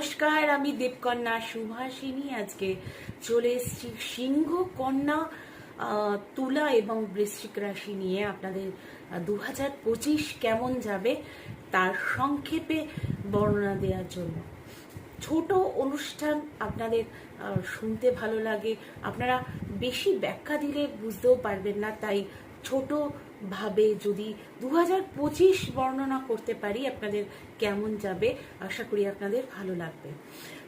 নমস্কার, আমি দেবকন্যা সুভাষিনী। আজকে চলে এসেছি সিংহ কন্যা তুলা এবং বৃশ্চিক রাশি নিয়ে। আপনাদের দু হাজার পঁচিশ কেমন যাবে তার সংক্ষেপে বর্ণনা দেওয়ার জন্য। ছোট অনুষ্ঠান আপনাদের শুনতে ভালো লাগে। আপনারা বেশি ব্যাখ্যা দিলে বুঝতেও পারবেন না, তাই ছোট ভাবে যদি দু পঁচিশ বর্ণনা করতে পারি আপনাদের কেমন যাবে, আশা করি আপনাদের ভালো লাগবে।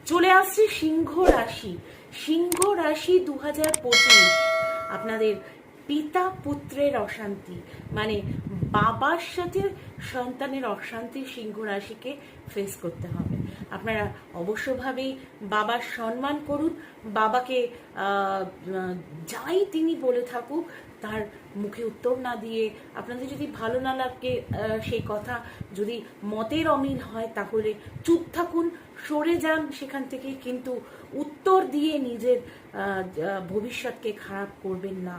চলে আসছে সিংহ রাশি। সিংহ রাশি দু হাজার পঁচিশ, আপনাদের পিতা পুত্রের অশান্তি মানে বাবার সাথে সন্তানের অশান্তি সিংহ রাশিকে ফেস করতে হবে। আপনারা অবশ্যভাবেই বাবার সম্মান করুন। বাবাকে যাই তিনি বলে থাকুক, তার মুখে উত্তর না দিয়ে আপনাদের যদি ভালো না লাগে সেই কথা যদি মতের অমিল হয়, তাহলে চুপ থাকুন, সরে যান সেখান থেকে, কিন্তু উত্তর দিয়ে নিজের ভবিষ্যৎকে খারাপ করবেন না।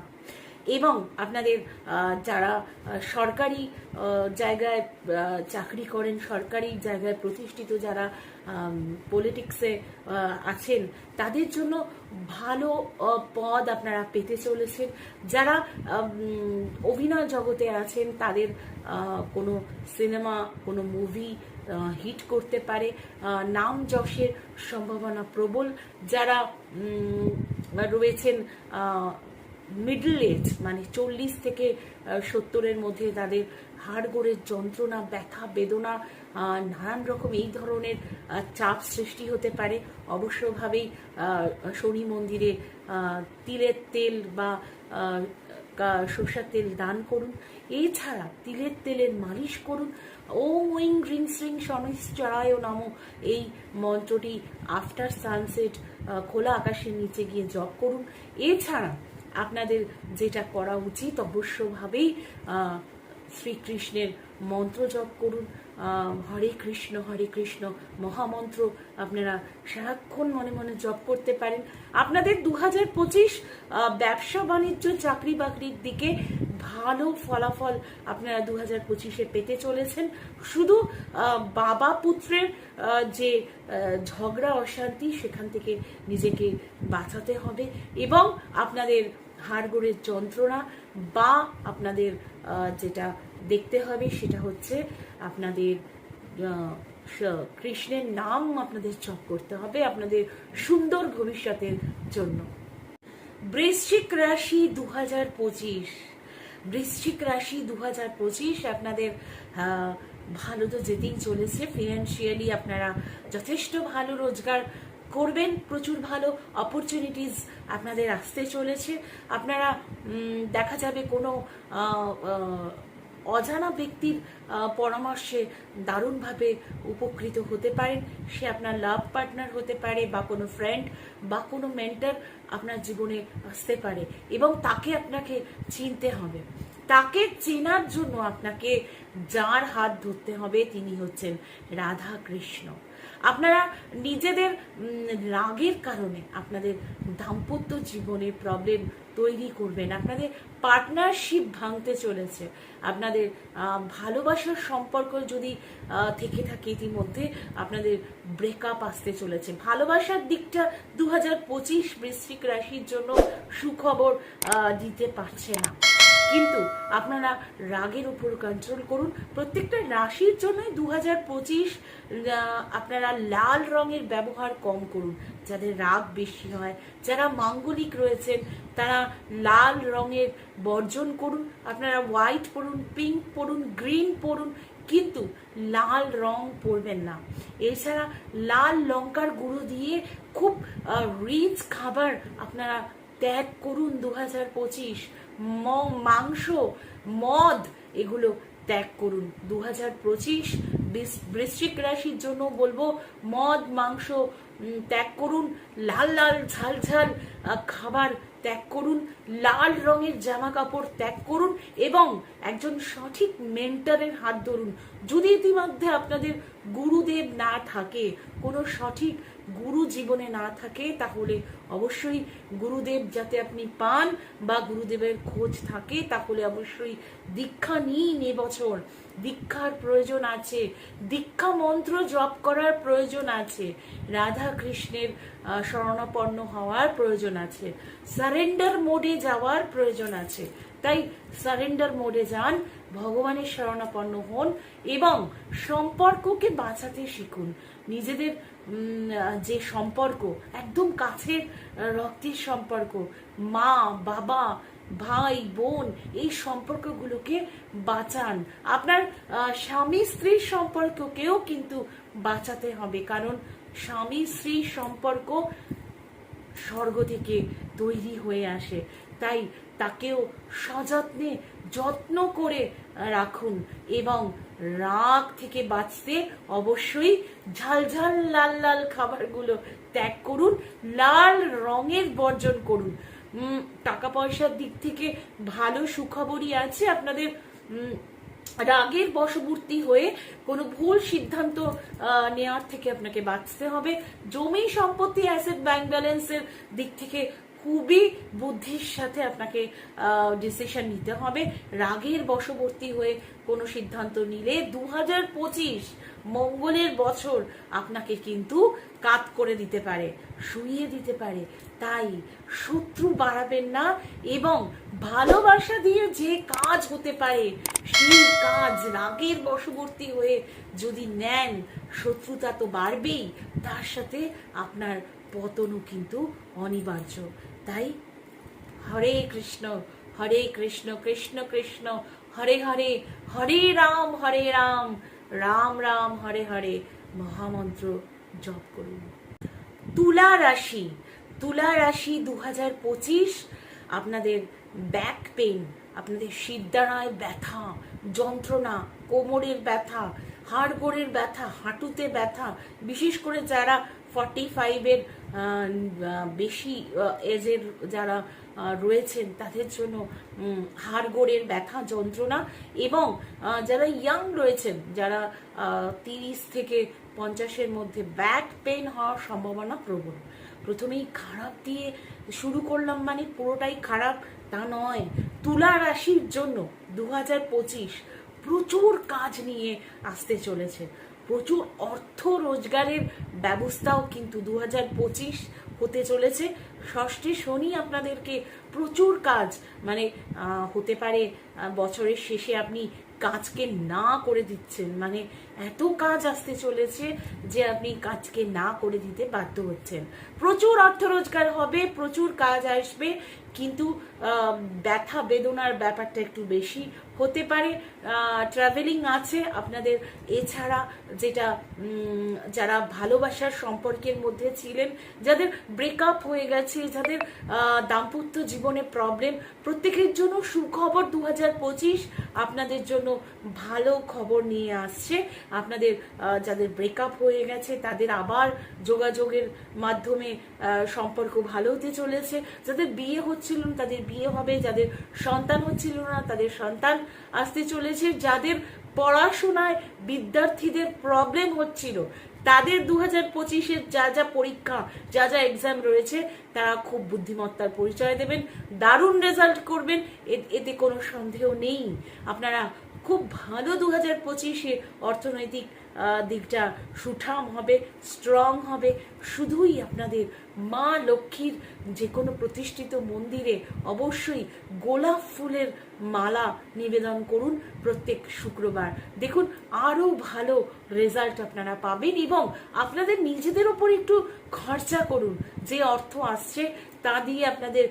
এবং আপনাদের যারা সরকারি জায়গায় চাকরি করেন, সরকারি জায়গায় প্রতিষ্ঠিত যারা পলিটিক্সে আছেন, তাদের জন্য ভালো পদ আপনারা পেতে চলেছেন। যারা অভিনয় জগতে আছেন, তাদের কোনো সিনেমা, কোনো মুভি হিট করতে পারে। নাম যশের সম্ভাবনা প্রবল। যারা রয়েছেন মিডল এজ মানে চল্লিশ থেকে সত্তরের মধ্যে তাদের হাড়গোড়ের যন্ত্রণা, ব্যথা, বেদনা নানান রকম এই ধরনের চাপ সৃষ্টি হতে পারে। অবশ্যভাবেই শনি মন্দিরে তিলের তেল বা সর্ষার তেল দান করুন। এছাড়া তিলের তেলের মালিশ করুন। ও ওইং গ্রিং শ্রিং শনিশ্চরায় নম। এই মন্ত্রটি আফটার সানসেট খোলা আকাশের নিচে গিয়ে জপ করুন। এছাড়া আপনাদের যেটা করা উচিত, অবশ্যভাবেই শ্রীকৃষ্ণের মন্ত্র জপ করুন। হরে কৃষ্ণ হরে কৃষ্ণ, মহামন্ত্র আপনারা সারাক্ষণ মনে মনে জপ করতে পারেন। আপনাদের দু হাজার পঁচিশ ব্যবসা বাণিজ্য, চাকরি বাকরির দিকে ভালো ফলাফল আপনারা দু হাজার পঁচিশে পেতে চলেছেন। শুধু বাবা পুত্রের যে ঝগড়া, অশান্তি, সেখান থেকে নিজেকে বাঁচাতে হবে এবং আপনাদের হাড়গোড়ের যন্ত্রণা বা আপনাদের যেটা দেখতে হবে সেটা হচ্ছে আপনাদের কৃষ্ণের নাম আপনাদের চপ করতে হবে আপনাদের সুন্দর ভবিষ্যতের জন্য। বৃশ্চিক রাশি দু পঁচিশ। বৃশ্চিক রাশি দু হাজার পঁচিশ আপনাদের ভালো তো যেতেই চলেছে। ফিনান্সিয়ালি আপনারা যথেষ্ট ভালো রোজগার করবেন, প্রচুর ভালো অপরচুনিটিস আপনাদের আসতে চলেছে। আপনারা দেখা যাবে কোনো অজানা ব্যক্তির পরামর্শে দারুণভাবে উপকৃত হতে পারেন। সে আপনার লাভ পার্টনার হতে পারে বা কোনো ফ্রেন্ড বা কোনো মেন্টার আপনার জীবনে আসতে পারে এবং তাকে আপনাকে চিনতে হবে। তাকে চেনার জন্য আপনাকে যার হাত ধরতে হবে তিনি হচ্ছেন রাধা কৃষ্ণ আপনারা নিজেদের রাগের কারণে আপনাদের দাম্পত্য জীবনে প্রবলেম তৈরি করবেন। আপনাদের পার্টনারশিপ ভাঙতে চলেছে। আপনাদের ভালোবাসার সম্পর্ক যদি থেকে থাকে ইতিমধ্যে, আপনাদের ব্রেকআপ আসতে চলেছে। ভালোবাসার দিকটা দু হাজার পঁচিশ বৃশ্চিক রাশির জন্য সুখবর দিতে পারছে না। কিন্তু আপনারা রাগের উপর কন্ট্রোল করুন। প্রত্যেকটা রাশির জন্যই দু হাজার পঁচিশ আপনারা লাল রঙের ব্যবহার কম করুন। যাদের রাগ বেশি হয়, যারা মাঙ্গলিক রয়েছেন, তারা লাল রঙের বর্জন করুন। আপনারা হোয়াইট পরুন পিঙ্ক পরুন গ্রিন পরুন কিন্তু লাল রং পরবেন না। এছাড়া লাল লঙ্কার গুঁড়ো দিয়ে খুব রিচ খাবার আপনারা ত্যাগ করুন দু হাজার পঁচিশ। মাংস, মদ, এগুলো ত্যাগ করুন। দু হাজার পঁচিশ বৃশ্চিক রাশির জন্য বলব, মদ, মাংস ত্যাগ করুন। লাল লাল, ঝাল ঝাল খাবার ত্যাগ করুন। লাল রঙের জামা কাপড় ত্যাগ করুন এবং একজন সঠিক মেন্টারের হাত ধরুন। যদি ইতিমধ্যে আপনাদের গুরুদেব না থাকে, কোনো সঠিক গুরু জীবনে না থাকে, তাহলে অবশ্যই গুরুদেব যাতে আপনি পান বা গুরুদেবের খোঁজ থাকে, তাহলে অবশ্যই দীক্ষা নিন এবছর দীক্ষার প্রয়োজন আছে। দীক্ষা মন্ত্র জপ করার প্রয়োজন আছে। রাধা কৃষ্ণের শরণাপন্ন হওয়ার প্রয়োজন আছে। সারেন্ডার মোডে যাওয়ার প্রয়োজন আছে। তাই সারেন্ডার মোডে যান, ভগবানের শরণাপন্ন হন এবং সম্পর্ককে বাঁচাতে শিখুন। নিজেদের যে সম্পর্ক, একদম কাছের রক্তের সম্পর্ক, মা, বাবা, ভাই, বোন, এই সম্পর্কগুলোকে বাঁচান। আপনার স্বামী স্ত্রীর সম্পর্ককেও কিন্তু বাঁচাতে হবে, কারণ স্বামী স্ত্রীর সম্পর্ক স্বর্গ থেকে তৈরি হয়ে আসে। তাই তাকেও সযত্নে, যত্ন করে রাখুন এবং রাগ থেকে বাঁচতে অবশ্যই ঝালঝাল ঝাল লাল লাল খাবারগুলো ত্যাগ করুন, লাল রঙের বর্জন করুন। টাকা পয়সার দিক থেকে ভালো সুখবরই আছে আপনাদের রাগের বশবর্তী হয়ে কোনো ভুল সিদ্ধান্ত নেওয়ার থেকে আপনাকে বাঁচতে হবে। জমি সম্পত্তি অ্যাসেট ব্যাংক ব্যালেন্সের দিক থেকে খুবই বুদ্ধির সাথে আপনাকে ডিসিশন নিতে হবে। রাগের বশবর্তী হয়ে কোনো সিদ্ধান্ত নিলে দু হাজার পঁচিশ মঙ্গলের বছর আপনাকে কিন্তু কাত করে দিতে পারে, শুইয়ে দিতে পারে। তাই শত্রু বাড়াবেন না এবং ভালোবাসা দিয়ে যে কাজ হতে পারে, সেই কাজ রাগের বশবর্তী হয়ে যদি নেন, শত্রুতা তো বাড়বেই। তার সাথে আপনার পতনও কিন্তু অনিবার্য। তাই হরে কৃষ্ণ হরে কৃষ্ণ কৃষ্ণ কৃষ্ণ, হরে হরে হরে রাম হরে রাম রাম রাম, হরে হরে, মহামন্ত্র জপ করুন। তুলা রাশি তুলা রাশি দু পঁচিশ, আপনাদের ব্যাক পেন আপনাদের সিদ্ধারায় ব্যথা, যন্ত্রণা, কোমরের ব্যথা, হাড়গোড়ের ব্যথা, হাঁটুতে ব্যথা, বিশেষ করে যারা ফর্টি ফাইভের বেশি এজের যারা রয়েছেন, তাদের জন্য হাড়গোড়ের ব্যথা যন্ত্রণা এবং যারা ইয়াং রয়েছেন, যারা তিরিশ থেকে পঞ্চাশের মধ্যে ব্যাক পেন হওয়ার সম্ভাবনা প্রবল। প্রথমেই খারাপ দিয়ে শুরু করলাম মানে পুরোটাই খারাপ তা নয়। তুলা রাশির জন্য দু হাজার পঁচিশ প্রচুর কাজ নিয়ে আসতে চলেছে। প্রচুর অর্থ রোজগারের ব্যবস্থাও কিন্তু দু পঁচিশ হতে চলেছে। ষষ্ঠী শনি আপনাদেরকে প্রচুর কাজ মানে হতে পারে বছরের শেষে আপনি কাজকে না করে দিচ্ছেন মানে এত কাজ আসতে চলেছে যে আপনি কাজকে না করে দিতে বাধ্য হচ্ছেন। প্রচুর অর্থ রোজগার হবে, প্রচুর কাজ আসবে, কিন্তু ব্যথা, বেদনার ব্যাপারটা একটু বেশি হতে পারে। ট্রাভেলিং আছে, আপনাদের এছাড়া যেটা যারা ভালোবাসার সম্পর্কের মধ্যে ছিলেন, যাদের ব্রেকআপ হয়ে গেছে, যাদের দাম্পত্য জীবনে প্রবলেম প্রত্যেকের জন্য সুখবর দু হাজার পঁচিশ আপনাদের জন্য ভালো খবর নিয়ে আসছে। আপনাদের যাদের ব্রেকআপ হয়ে গেছে, তাদের আবার যোগাযোগের মাধ্যমে সম্পর্ক ভালো হতে চলেছে। যাদের বিয়ে হচ্ছিল না, তাদের বিয়ে হবে। যাদের সন্তান হচ্ছিল না, তাদের সন্তান আসতে চলেছে। যাদের পড়াশোনায় বিদ্যার্থীদের প্রবলেম হচ্ছিল, তাদের দু হাজার পঁচিশের যা যা পরীক্ষা, যা যা এক্সাম রয়েছে, তারা খুব বুদ্ধিমত্তার পরিচয় দেবেন, দারুণ রেজাল্ট করবেন। এতে কোনো সন্দেহ নেই। আপনারা খুব ভালো দু হাজার পঁচিশে অর্থনৈতিক দিকটা সুঠাম হবে স্ট্রং হবে। শুধুই আপনাদের মা লক্ষ্মীর যে কোনো প্রতিষ্ঠিত মন্দিরে অবশ্যই গোলাপ ফুলের মালা নিবেদন করুন প্রত্যেক শুক্রবার। দেখুন, আরও ভালো রেজাল্ট আপনারা পাবেন এবং আপনাদের নিজেদের ওপর একটু খরচা করুন। যে অর্থ আসছে তা দিয়ে আপনাদের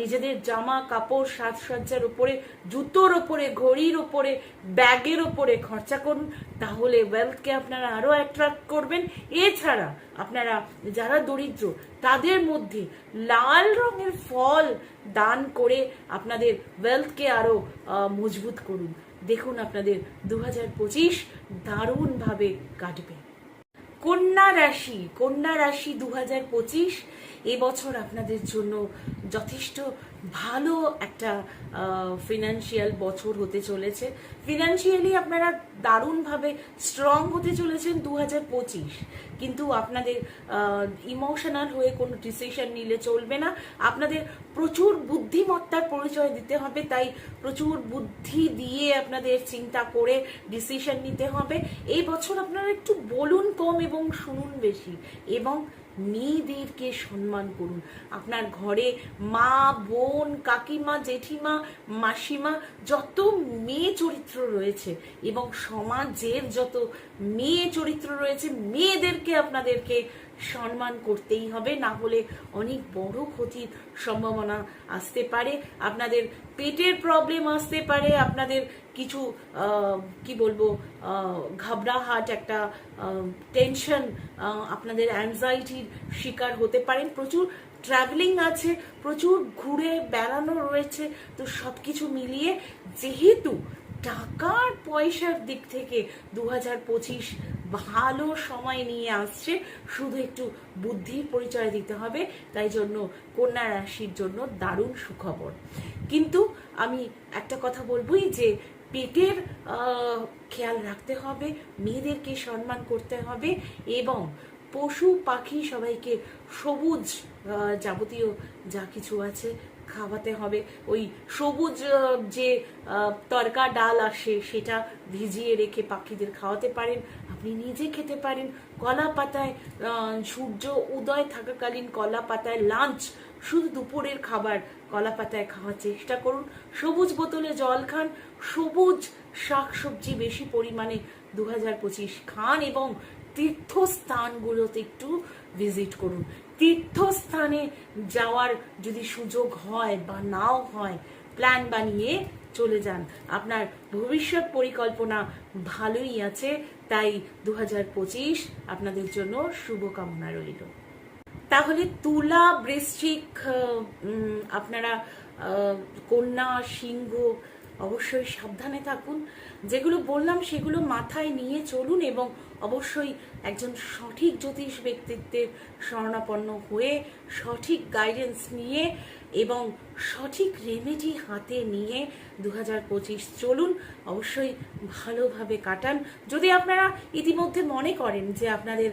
নিজেদের জামা, কাপড়, সাজসজ্জার উপরে, জুতোর ওপরে ঘড়ির ওপরে ব্যাগের ওপরে খরচা করুন, তাহলে ওয়েলথকে আপনারা আরও অ্যাট্রাক্ট করবেন। এছাড়া আপনারা যারা দরিদ্র, তাদের মধ্যে লাল রঙের ফল দান করে আপনাদের ওয়েলথকে আরও মজবুত করুন। দেখুন আপনাদের দু হাজার পঁচিশ দারুণভাবে কাটবে। কন্যা রাশি কন্যা রাশি দু হাজার পঁচিশ আপনাদের জন্য যথেষ্ট ভালো একটা ফিনান্সিয়াল বছর হতে চলেছে। ফিনান্সিয়ালি আপনারা দারুণভাবে স্ট্রং হতে চলেছেন দু কিন্তু আপনাদের ইমোশনাল হয়ে কোনো ডিসিশন নিলে চলবে না। আপনাদের প্রচুর বুদ্ধিমত্তার পরিচয় দিতে হবে, তাই প্রচুর বুদ্ধি দিয়ে আপনাদের চিন্তা করে ডিসিশন নিতে হবে। এই বছর আপনারা একটু বলুন কম এবং শুনুন বেশি। এবং মেয়েদেরকে সম্মান করুন। আপনার ঘরে মা, বোন, কাকিমা, জেঠিমা, মাসিমা, যত মেয়ে চরিত্র রয়েছে এবং সমাজের যত মেয়ে চরিত্র রয়েছে, মেয়েদেরকে আপনাদেরকে সম্মান করতেই হবে। না হলে অনেক বড় ক্ষতির সম্ভাবনা আসতে পারে। আপনাদের পেটের প্রবলেম আসতে পারে। আপনাদের কিছু কি বলব ঘাবড়াহাট একটা টেনশন আপনাদের অ্যাংজাইটির শিকার হতে পারেন। প্রচুর ট্রাভেলিং আছে, প্রচুর ঘুরে বেড়ানো রয়েছে। তো সব কিছু মিলিয়ে যেহেতু টাকার পয়সার দিক থেকে দু হাজার পঁচিশ ভালো সময় নিয়ে আসছে। শুধু একটু বুদ্ধির পরিচয় দিতে হবে, তাই জন্য কন্যা রাশির জন্য দারুণ সুখবর। কিন্তু আমি একটা কথা বলবোই যে, পেটের খেয়াল রাখতে হবে, মেয়েদেরকে সম্মান করতে হবে এবং পশু পাখি সবাইকে সবুজ যাবতীয় যা কিছু আছে খাওয়াতে হবে। ওই সবুজ যে তরকা ডাল আসে, সেটা ভিজিয়ে রেখে পাখিদের খাওয়াতে পারেন। আপনি নিজে খেতে পারেন। কলা পাতায় সূর্য উদয় থাকাকালীন কলা পাতায় লাঞ্চ, শুধু দুপুরের খাবার কলা পাতায় খাওয়ার চেষ্টা করুন। সবুজ বোতলে জল খান। সবুজ শাকসবজি বেশি পরিমাণে দু হাজার পঁচিশ খান এবং তীর্থস্থানগুলোতে একটু ভিজিট করুন। তীর্থস্থানে যাওয়ার যদি সুযোগ হয় বা নাও হয় প্ল্যান বানিয়ে চলে যান। আপনার ভবিষ্যৎ পরিকল্পনা ভালোই আছে, তাই দু হাজার পঁচিশ আপনাদের জন্য শুভকামনা রইল। তাহলে তুলা, বৃশ্চিক আপনারা কন্যা, সিংহ অবশ্যই সাবধানে থাকুন। যেগুলো বললাম, সেগুলো মাথায় নিয়ে চলুন এবং অবশ্যই একজন সঠিক জ্যোতিষ ব্যক্তিত্বের শরণাপন্ন হয়ে সঠিক গাইডেন্স নিয়ে এবং সঠিক রেমেডি হাতে নিয়ে দু পঁচিশ চলুন। অবশ্যই ভালোভাবে কাটান। যদি আপনারা ইতিমধ্যে মনে করেন যে আপনাদের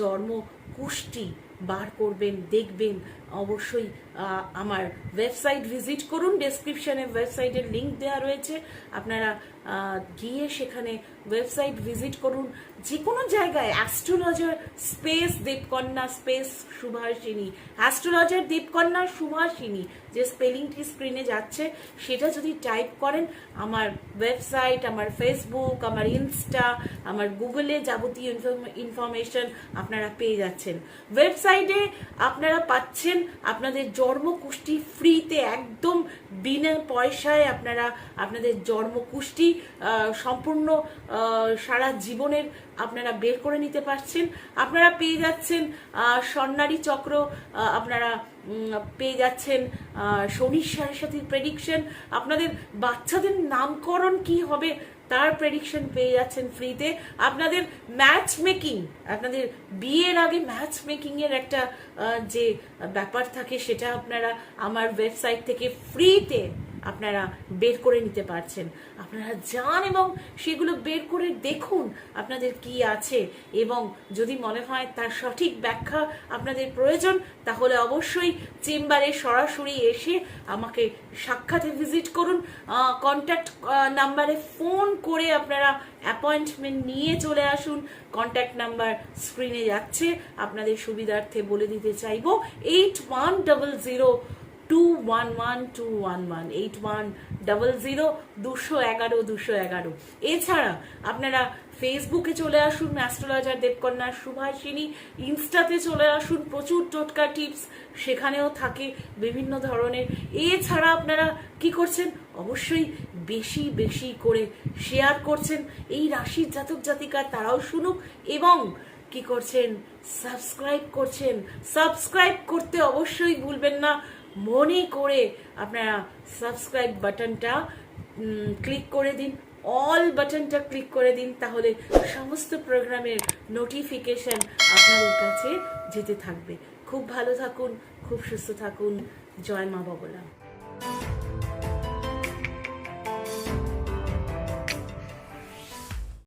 জন্ম কুষ্টি বার করবেন, দেখবেন অবশ্যই আমার ওয়েবসাইট ভিজিট করুন। ডেসক্রিপশনে ওয়েবসাইটের লিংক দেওয়া রয়েছে। আপনারা গিয়ে সেখানে ওয়েবসাইট ভিজিট করুন। যে কোনো জায়গায় astrologer space Debkanya space Subhashini astrologer Debkanya Subhashini, যে স্পেলিংটি স্ক্রিনে যাচ্ছে, সেটা যদি টাইপ করেন, আমার ওয়েবসাইট আমার ফেসবুক আমার ইনস্টা আমার গুগলে যাবতীয় ইনফরমেশন আপনারা পেয়ে যাচ্ছেন। ওয়েবসাইটে আপনারা পাচ্ছেন আপনাদের জন্মকুষ্টি ফ্রিতে একদম বিনা পয়সায় আপনারা আপনাদের জন্মকুষ্টি সম্পূর্ণ সারা জীবনের আপনারা বের করে নিতে পারছেন। আপনারা পেয়ে যাচ্ছেন স্বর্ণারী চক্র আপনারা পেয়ে যাচ্ছেন শনির সাথীর প্রেডিকশন আপনাদের বাচ্চাদের নামকরণ কি হবে তার প্রেডিকশন পেয়ে যাচ্ছেন ফ্রিতে। আপনাদের ম্যাচ মেকিং আপনাদের বিয়ের আগে ম্যাচ মেকিং এর একটা যে ব্যাপার থাকে সেটা আপনারা আমার ওয়েবসাইট থেকে ফ্রিতে আপনারা বের করে নিতে পারছেন। আপনারা যান এবং সেগুলো বের করে দেখুন আপনাদের কি আছে এবং যদি মনে হয় তার সঠিক ব্যাখ্যা আপনাদের প্রয়োজন, তাহলে অবশ্যই চেম্বারে সরাসরি এসে আমাকে সাক্ষাতে ভিজিট করুন। কন্ট্যাক্ট নাম্বারে ফোন করে আপনারা অ্যাপয়েন্টমেন্ট নিয়ে চলে আসুন। কন্ট্যাক্ট নাম্বার স্ক্রিনে যাচ্ছে। আপনাদের সুবিধার্থে বলে দিতে চাইব। Eight one double zero two one one two one one eight one double zero দুশো এগারো দুশো এগারো এছাড়া আপনারা ফেসবুকে চলে আসুন অ্যাস্ট্রোলজার দেবকন্যা সুভাষিনী। ইনস্টাতে চলে আসুন, প্রচুর টোটকা টিপস সেখানেও থাকে বিভিন্ন ধরনের। এছাড়া আপনারা কি করছেন? অবশ্যই বেশি বেশি করে শেয়ার করছেন। এই রাশির জাতক জাতিকা তারাও শুনুক এবং কি করছেন? সাবস্ক্রাইব করছেন। সাবস্ক্রাইব করতে অবশ্যই ভুলবেন না। মনে করে আপনারা সাবস্ক্রাইব বাটনটা ক্লিক করে দিন অল বাটনটা ক্লিক করে দিন, তাহলে সমস্ত প্রোগ্রামের নোটিফিকেশন আপনাদের কাছে যেতে থাকবে। খুব ভালো থাকুন, খুব সুস্থ থাকুন। জয় মা বগলা।